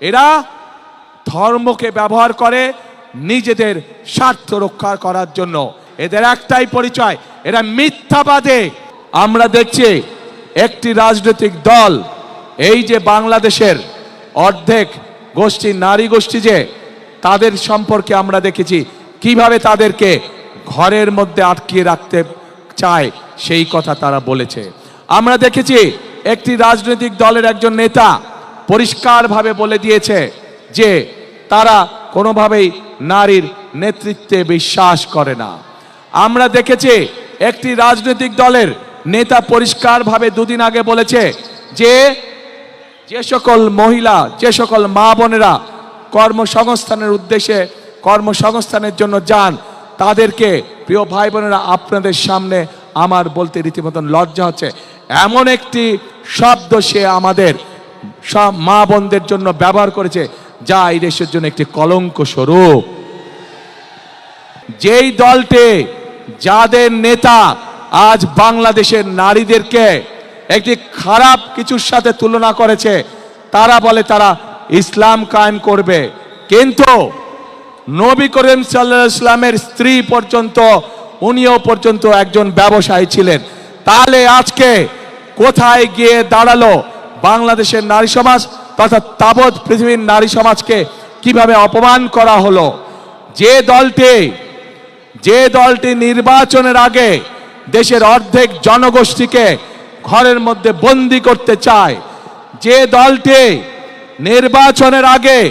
এরা ধর্মকে ব্যবহার করে নিজেদের স্বার্থ রক্ষা করার জন্য। এদের একটাই পরিচয়, এরা মিথ্যাবাদে। আমরা দেখছি একটি রাজনৈতিক দল, এই যে বাংলাদেশের অর্ধেক গোষ্ঠী, নারী গোষ্ঠী যে, তাদের সম্পর্কে আমরা দেখেছি, কীভাবে তাদেরকে ঘরের মধ্যে আটকিয়ে রাখতে চায়, সেই কথা তারা বলেছে। আমরা দেখেছি একটি রাজনৈতিক দলের একজন নেতা পরিষ্কারভাবে বলে দিয়েছে যে তারা কোনোভাবেই নারীর নেতৃত্বে বিশ্বাস করে না। আমরা দেখেছি একটি রাজনৈতিক দলের নেতা পরিষ্কারভাবে দুদিন আগে বলেছে যে যে সকল মহিলা, যে সকল মা বোনেরা কর্মসংস্থানের উদ্দেশ্যে, কর্মসংস্থানের জন্য যান, তাদেরকে প্রিয় ভাই বোনেরা, আপনাদের সামনে আমার বলতে রীতিমতন লজ্জা হচ্ছে। এমন একটি শব্দ সে আমাদের সব মা বোনদের জন্য ব্যবহার করেছে। যা এই দেশের জন্য একটি কলঙ্ক স্বরূপ। যেই দলটি, যাদের নেতা আজ বাংলাদেশের নারীদেরকে একটি খারাপ কিছুর সাথে তুলনা করেছে, তারা বলে তারা ইসলাম কায়েম করবে। কিন্তু নবী করিম সাল্লাহ ইসলামের স্ত্রী পর্যন্ত, উনিও পর্যন্ত একজন ব্যবসায়ী ছিলেন। তাহলে আজকে কোথায় গিয়ে দাঁড়াল? বাংলাদেশের নারী সমাজ তথা তাবৎ পৃথিবীর নারী সমাজকে কীভাবে অপমান করা হলো? যে দলটি যে দলটি নির্বাচনের আগে দেশের অর্ধেক জনগোষ্ঠীকে ঘরের মধ্যে বন্দি করতে চায়, যে দলটি নির্বাচনের আগে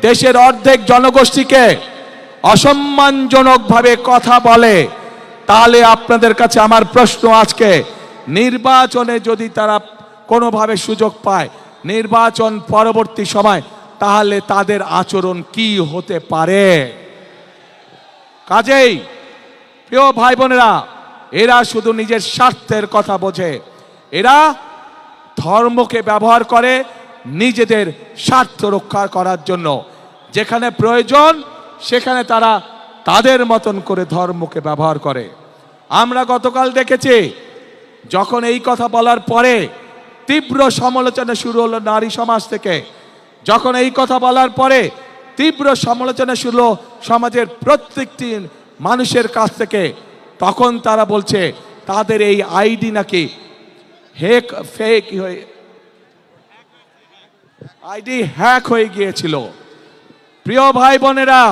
দেশের অর্ধেক জনগোষ্ঠীকে অসম্মানজনকভাবে কথা বলে, তাহলে আপনাদের কাছে আমার প্রশ্ন আজকে, নির্বাচনে যদি তারা কোনোভাবে সুযোগ পায় নির্বাচন পরবর্তী সময়, তাহলে তাদের আচরণ কি হতে পারে? কাজেই, প্রিয় ভাই বোনেরা এরা শুধু নিজের স্বার্থের কথা বোঝে। এরা ধর্মকে ব্যবহার করে নিজেদের স্বার্থ রক্ষা করার জন্য। যেখানে প্রয়োজন, সেখানে তারা তাদের মতন করে ধর্মকে ব্যবহার করে। আমরা গতকাল দেখেছি, যখন এই কথা বলার পরে তীব্র সমালোচনা শুরু হলো নারী সমাজ থেকে। যখন এই কথা বলার পরে তীব্র সমালোচনা শুরু হলো সমাজের প্রত্যেকটি মানুষের কাছ থেকে। তখন তারা বলছে, তাদের এই আইডি নাকি হেক ফেক হয়ে আইডি হ্যাক হয়ে গিয়েছিল। প্রিয় ভাই বোনেরা,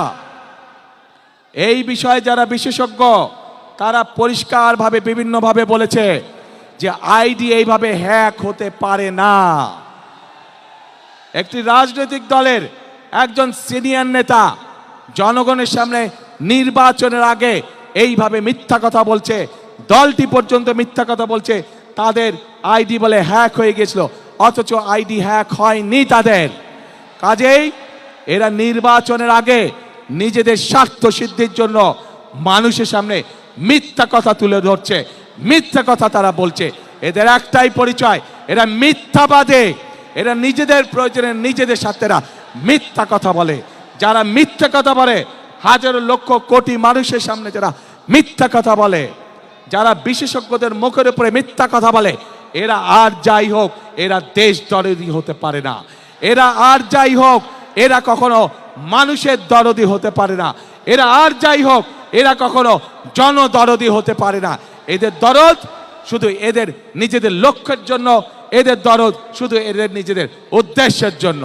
এই বিষয়ে যারা বিশেষজ্ঞ, তারা পরিষ্কারভাবে, বিভিন্নভাবে বলেছে যে আইডি এইভাবে হ্যাক হতে পারে না। একটি রাজনৈতিক দলের একজন সিনিয়র নেতা জনগণের সামনে নির্বাচনের আগে এইভাবে মিথ্যা কথা বলছে, দলটি পর্যন্ত মিথ্যা কথা বলছে, তাদের আইডি বলে হ্যাক হয়ে গেছিল অথচ আইডি হ্যাক হয়নি তাদের। কাজেই এরা নির্বাচনের আগে নিজেদের স্বার্থ সিদ্ধির জন্য মানুষের সামনে মিথ্যা কথা তুলে ধরছে মিথ্যা কথা তারা বলছে। এদের একটাই পরিচয়, এরা মিথ্যাবাদে। এরা নিজেদের প্রয়োজনে নিজেদের স্বার্থেরা মিথ্যা কথা বলে। যারা মিথ্যা কথা বলে, হাজারো লক্ষ কোটি মানুষের সামনে যারা মিথ্যা কথা বলে, যারা বিশেষজ্ঞদের মুখের উপরে মিথ্যা কথা বলে, এরা আর যাই হোক, এরা দেশ দরদি হতে পারে না। এরা আর যাই হোক, এরা কখনো মানুষের দরদি হতে পারে না। এরা আর যাই হোক, এরা কখনো জনদরদি হতে পারে না। এদের দরদ শুধু এদের নিজেদের লক্ষ্যের জন্য এদের দরদ শুধু এদের নিজেদের উদ্দেশ্যের জন্য।